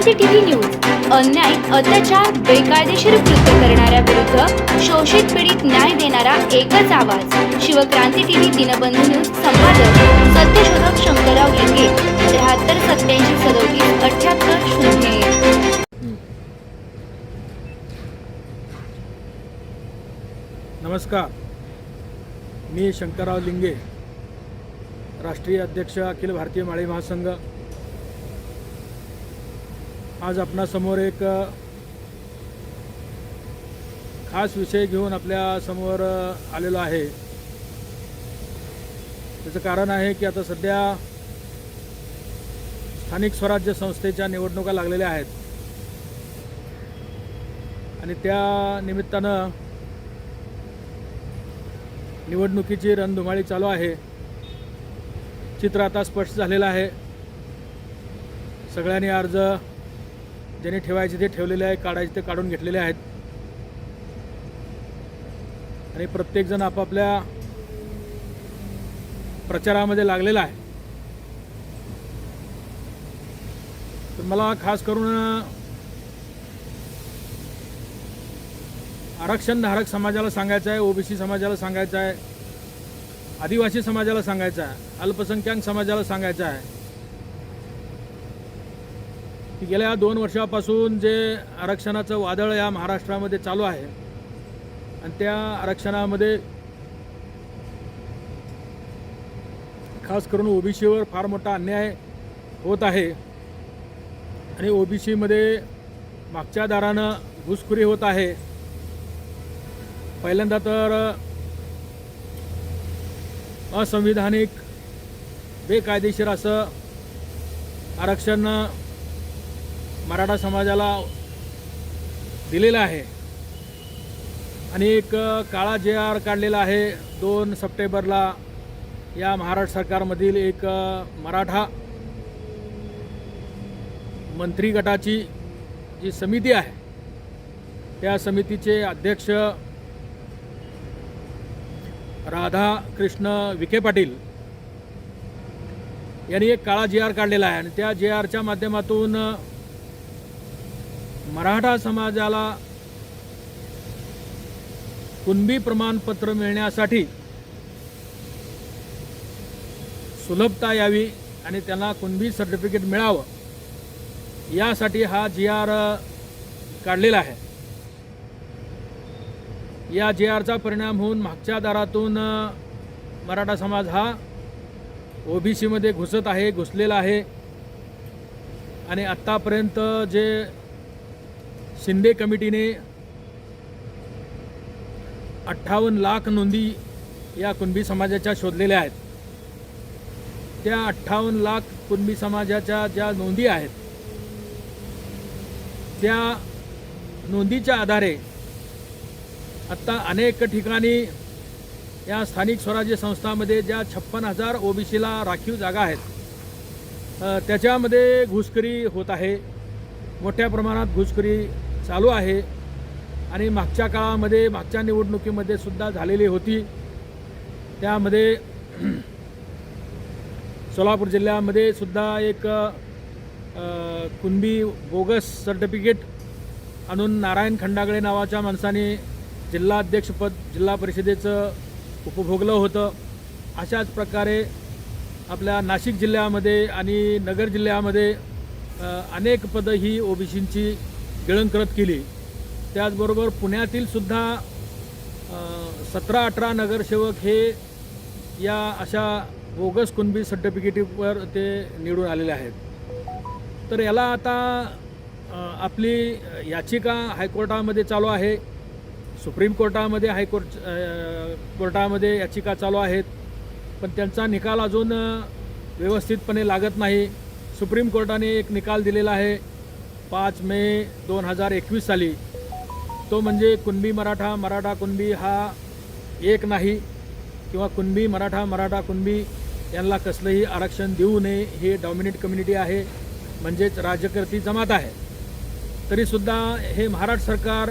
क्रांती TV news. अन्याय अत्याचार बेकायदेशीर कृत्य करणाऱ्या विरुद्ध शोषित पीडित न्याय देणारा एकच आवाज. शिवक्रांती टीव्ही दिनबंधू न्यूज संपादक सत्यशोधक शंकरराव लिंगे त्र्याहत्तर सत्याऐंशी सदोतीस अठ्याहत्तर शून्य नमस्कार. मी शंकरराव लिंगे राष्ट्रीय अध्यक्ष अखिल भारतीय माळी महासंघ आज आपणासमोर एक खास विषय घेऊन आपल्यासमोर आलेलो आहे. त्याचं कारण आहे की आता सध्या स्थानिक स्वराज्य संस्थेच्या निवडणुका लागलेल्या आहेत. आणि त्या निमित्तानं निवडणुकीची रणधुमाळी चालू आहे. चित्र आता स्पष्ट झालेलं आहे. सगळ्यांनी अर्ज ज्याने ठेवायचे ते ठेवलेले आहे काढायचे ते काढून घेतलेले आहेत. आणि प्रत्येकजण आपापल्या प्रचारामध्ये लागलेला आहे. तर मला खास करून आरक्षणधारक समाजाला सांगायचं आहे ओबीसी समाजाला सांगायचं आहे आदिवासी समाजाला सांगायचं आहे अल्पसंख्याक समाजाला सांगायचं आहे. की गेल्या दोन वर्षापासून जे आरक्षणाचं वादळ या महाराष्ट्रामध्ये चालू आहे आणि त्या आरक्षणामध्ये खास करून ओबीसीवर फार मोठा अन्याय होत आहे. आणि ओबीसीमध्ये मागच्या दारानं घुसखोरी होत आहे. पहिल्यांदा तर असंविधानिक बेकायदेशीर असं आरक्षण मराठा समाजाला दिलेलं आहे. आणि एक काळा जे आर काढलेला आहे दोन सप्टेंबरला या महाराष्ट्र सरकारमधील एक मराठा मंत्री गटाची जी समिती आहे त्या समितीचे अध्यक्ष राधा कृष्ण विखे पाटील यांनी एक काळा जी आर काढलेला आहे. आणि त्या जी आरच्या माध्यमातून मराठा समाजाला कुणबी प्रमाणपत्र मिळण्यासाठी सुलभता यावी आणि त्यांना कुणबी सर्टिफिकेट मिळावं यासाठी हा जी आर काढलेला आहे. या जी आरचा परिणाम होऊन मागच्या दारातून मराठा समाज हा ओबीसीमध्ये घुसत आहे घुसलेला आहे. आणि आत्तापर्यंत जे शिंदे कमिटीने अठ्ठावन्न लाख नोंदी या कुणबी समाजाच्या शोधलेल्या आहेत. त्या अठ्ठावन्न लाख कुणबी समाजाच्या ज्या नोंदी आहेत त्या नोंदीच्या आधारे आत्ता अनेक ठिकाणी या स्थानिक स्वराज्य संस्थांमध्ये ज्या छप्पन हजार ओबीसीला राखीव जागा आहेत त्याच्यामध्ये घुसखोरी होत आहे. मोठ्या प्रमाणात घुसखोरी चालू आहे. आणि मागच्या काळामध्ये मागच्या निवडणुकीमध्ये सुद्धा झालेली होती. त्यामध्ये सोलापूर जिल्ह्यामध्ये सुद्धा एक कुणबी बोगस सर्टिफिकेट आणून नारायण खंडागळे नावाच्या माणसाने जिल्हाध्यक्षपद जिल्हा परिषदेचं उपभोगलं होतं. अशाच प्रकारे आपल्या नाशिक जिल्ह्यामध्ये आणि नगर जिल्ह्यामध्ये अनेक पदं ही ओबीसींची गिळंकृत केली. त्याचबरोबर पुण्यातील सुद्धा सतरा अठरा नगरसेवक हे या अशा बोगस कुणबी सर्टिफिकेटवर ते निवडून आलेले आहेत. तर याला आता आपली याचिका हायकोर्टामध्ये चालू आहे. सुप्रीम कोर्टामध्ये हायकोर्ट कोर्टामध्ये याचिका चालू आहेत. पण त्यांचा निकाल अजून व्यवस्थितपणे लागत नाही. सुप्रीम कोर्टाने एक निकाल दिलेला आहे. पाच मे दोन हजार एकवीस साली. तो म्हणजे कुणबी मराठा मराठा कुणबी हा एक नाही किंवा कुणबी मराठा मराठा कुणबी यांना कसलंही आरक्षण देऊ नये हे डॉमिनेट कम्युनिटी आहे म्हणजेच राज्यकर्ती जमात आहे. तरीसुद्धा हे महाराष्ट्र सरकार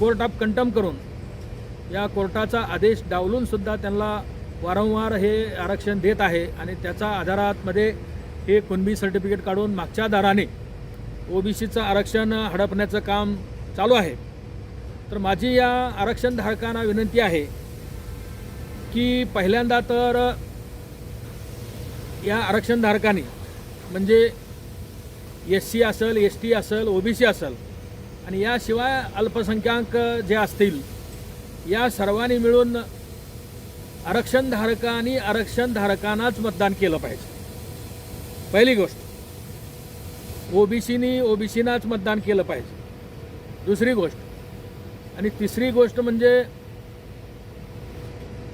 कोर्ट ऑफ कंटम करून या कोर्टाचा आदेश डावलूनसुद्धा त्यांना वारंवार हे आरक्षण देत आहे आणि त्याच्या आधारातमध्ये हे कुणबी सर्टिफिकेट काढून मागच्या दाराने ओबीसीचं आरक्षण हडपण्याचं काम चालू आहे. तर माझी या आरक्षणधारकांना विनंती आहे की पहिल्यांदा तर या आरक्षणधारकांनी म्हणजे एस सी असेल एस टी असेल ओबीसी असेल आणि याशिवाय अल्पसंख्याक जे असतील या सर्वांनी मिळून आरक्षणधारकांनी आरक्षणधारकांनाच मतदान केलं पाहिजे. पहिली गोष्ट. ओबीसीनी ओबीसीनाच मतदान केलं पाहिजे. दुसरी गोष्ट. आणि तिसरी गोष्ट म्हणजे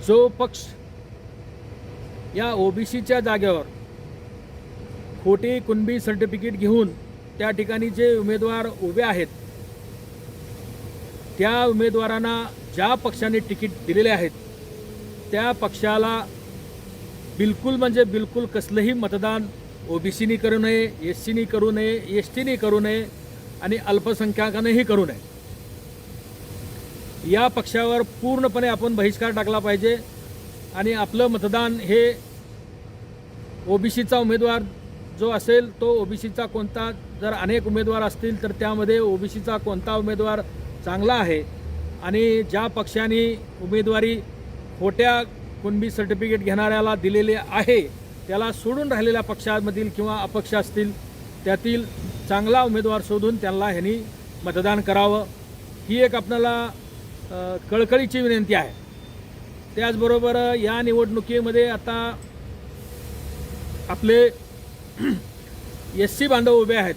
जो पक्ष या ओबीसीच्या जागेवर खोटी कुणबी सर्टिफिकेट घेऊन त्या ठिकाणी जे उमेदवार उभे आहेत त्या उमेदवारांना ज्या पक्षाने तिकीट दिलेले आहेत त्या पक्षाला बिलकुल म्हणजे बिलकुल कसलंही मतदान ओबीसीनी करू नये एस सीनी करू नये एस टीनी करू नये आणि अल्पसंख्याकांनीही करू नये. या पक्षावर पूर्णपणे आपण बहिष्कार टाकला पाहिजे आणि आपलं मतदान हे ओबीसीचा उमेदवार जो असेल तो ओबीसीचा कोणता जर अनेक उमेदवार असतील तर त्यामध्ये ओबीसीचा कोणता उमेदवार चांगला आहे आणि ज्या पक्षाने उमेदवारी खोट्या कुणबी सर्टिफिकेट घेणाऱ्याला दिलेले आहे त्याला सोडून राहिलेल्या पक्षामधील किंवा अपक्ष असतील त्यातील चांगला उमेदवार शोधून त्यांना ह्यांनी मतदान करावं. ही एक आपल्याला कळकळीची विनंती आहे. त्याचबरोबर या निवडणुकीमध्ये आता आपले एस सी बांधव उभे आहेत.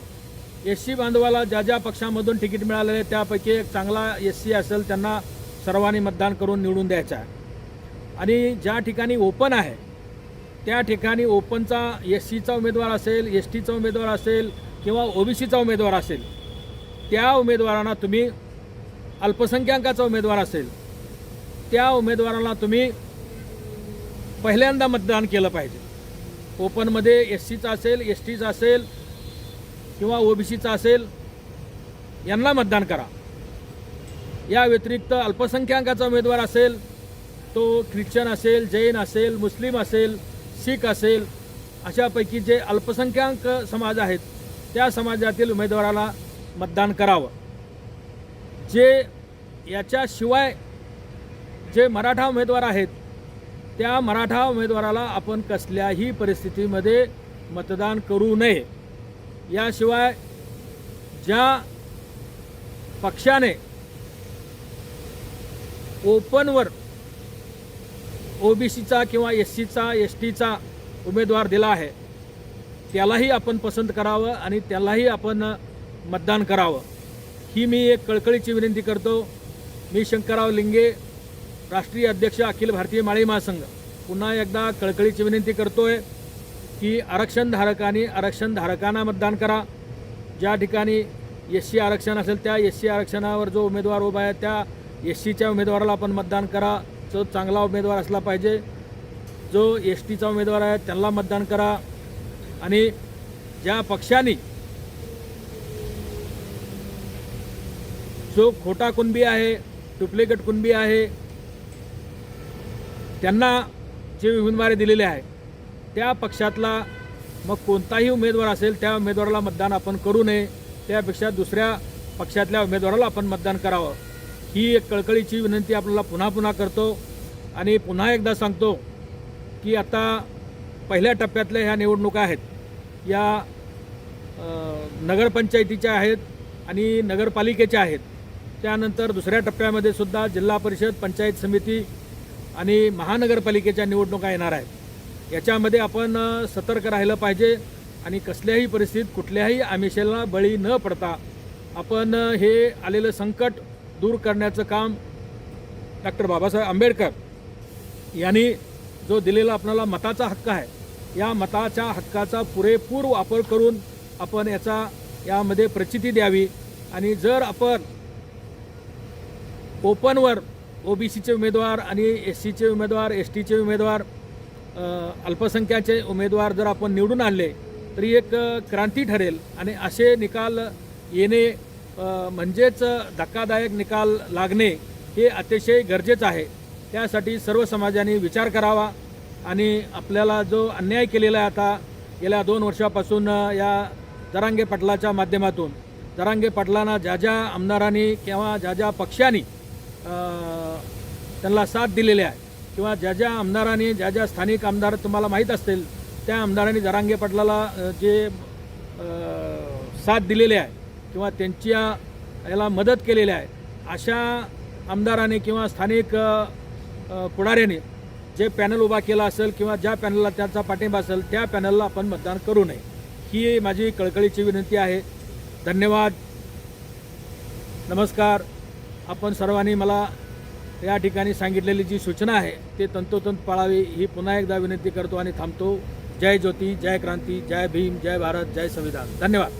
एस सी बांधवाला ज्या ज्या पक्षामधून तिकीट मिळालेलं आहे त्यापैकी एक चांगला एस सी असेल त्यांना सर्वांनी मतदान करून निवडून द्यायचं आहे. आणि ज्या ठिकाणी ओपन आहे त्या ठिकाणी ओपनचा एस सीचा उमेदवार असेल एस टीचा उमेदवार असेल किंवा ओबीसीचा उमेदवार असेल त्या उमेदवारांना तुम्ही अल्पसंख्याकाचा उमेदवार असेल त्या उमेदवाराला तुम्ही पहिल्यांदा मतदान केलं पाहिजे. ओपनमध्ये एस सीचा असेल एस टीचा असेल किंवा ओबीसीचा असेल यांना मतदान करा. या व्यतिरिक्त अल्पसंख्याकाचा उमेदवार असेल तो ख्रिश्चन असेल जैन असेल मुस्लिम असेल शीख असेल अशापैकी जे अल्पसंख्याक समाज आहेत त्या समाजातील उमेदवाराला मतदान करावं. जे याच्याशिवाय जे मराठा उमेदवार आहेत त्या मराठा उमेदवाराला आपण कसल्याही परिस्थितीमध्ये मतदान करू नये. याशिवाय ज्या पक्षाने ओपनवर ओबीसीचा किंवा एस सीचा एस टीचा उमेदवार दिला आहे. त्यालाही आपण पसंत करावं आणि त्यालाही आपण मतदान करावं. ही मी एक कळकळीची विनंती करतो. मी शंकरराव लिंगे राष्ट्रीय अध्यक्ष अखिल भारतीय माळी महासंघ. पुन्हा एकदा कळकळीची विनंती करतो आहे की आरक्षणधारकांनी आरक्षणधारकांना मतदान करा. ज्या ठिकाणी एस सी आरक्षण असेल त्या एस सी आरक्षणावर जो उमेदवार उभा आहे त्या एस सीच्या उमेदवाराला आपण मतदान करा. च चांगला उमेदवार असला पाहिजे जो एस टीचा उमेदवार आहे त्यांना मतदान करा. आणि ज्या पक्षाने जो खोटा कुणबी आहे डुप्लिकेट कुणबी आहे त्यांना जे उमेदवारी दिलेले आहे त्या पक्षातला मग कोणताही उमेदवार असेल त्या उमेदवाराला मतदान आपण करू नये. त्यापेक्षा दुसऱ्या पक्षातल्या उमेदवाराला आपण मतदान करावं. ही एक कळकळीची विनंती आपल्याला पुन्हा पुन्हा करतो आणि पुन्हा एकदा सांगतो की आता पहिल्या टप्प्यातल्या ह्या निवडणुका आहेत. या नगरपंचायतीच्या आहेत आणि नगरपालिकेच्या आहेत. त्यानंतर दुसऱ्या टप्प्यामध्ये सुद्धा जिल्हा परिषद पंचायत समिती आणि महानगरपालिकेच्या निवडणुका येणार आहेत. याच्यामध्ये आपण सतर्क राहिलं पाहिजे आणि कसल्याही परिस्थितीत कुठल्याही आमिषेला बळी न पडता आपण हे आलेलं संकट दूर करण्याचं काम डॉक्टर बाबासाहेब आंबेडकर यांनी जो दिलेला आपणाला मताचा हक्क आहे या मताच्या हक्काचा पुरेपूर वापर करून आपण याचा यामध्ये प्रचिती द्यावी. आणि जर आपण ओपनवर ओ बी सीचे उमेदवार आणि एस सीचे उमेदवार एस टीचे उमेदवार अल्पसंख्याचे उमेदवार जर आपण निवडून आणले तरी एक क्रांती ठरेल. आणि असे निकाल येणे म्हणजेच धक्कादायक निकाल लागणे हे अतिशय गरजेचं आहे. त्यासाठी सर्व समाजाने विचार करावा आणि आपल्याला जो अन्याय केलेला आहे आता गेल्या दोन वर्षापासून या जरांगे पाटलाच्या माध्यमातून जरांगे पाटलांना ज्या ज्या आमदारांनी किंवा ज्या ज्या पक्षांनी त्यांना साथ दिलेली आहे किंवा ज्या ज्या आमदारांनी ज्या ज्या स्थानिक आमदार तुम्हाला माहीत असतील त्या आमदारांनी जरांगे पाटलाला जे साथ दिलेली आहे. किंवा त्यांच्या याला मदत केलेली आहे अशा आमदाराने किंवा स्थानिक पुढाऱ्याने जे पॅनल उभा केला असेल किंवा ज्या पॅनलला त्याचा पाठिंबा असेल त्या पॅनलला आपण मतदान करू नये. ही माझी कळकळीची विनंती आहे. धन्यवाद. नमस्कार. आपण सर्वांनी मला या ठिकाणी सांगितलेली जी सूचना आहे ते तंतोतंत पाळावी ही पुन्हा एकदा विनंती करतो आणि थांबतो. जय ज्योती जय क्रांती जय भीम जय भारत जय संविधान. धन्यवाद.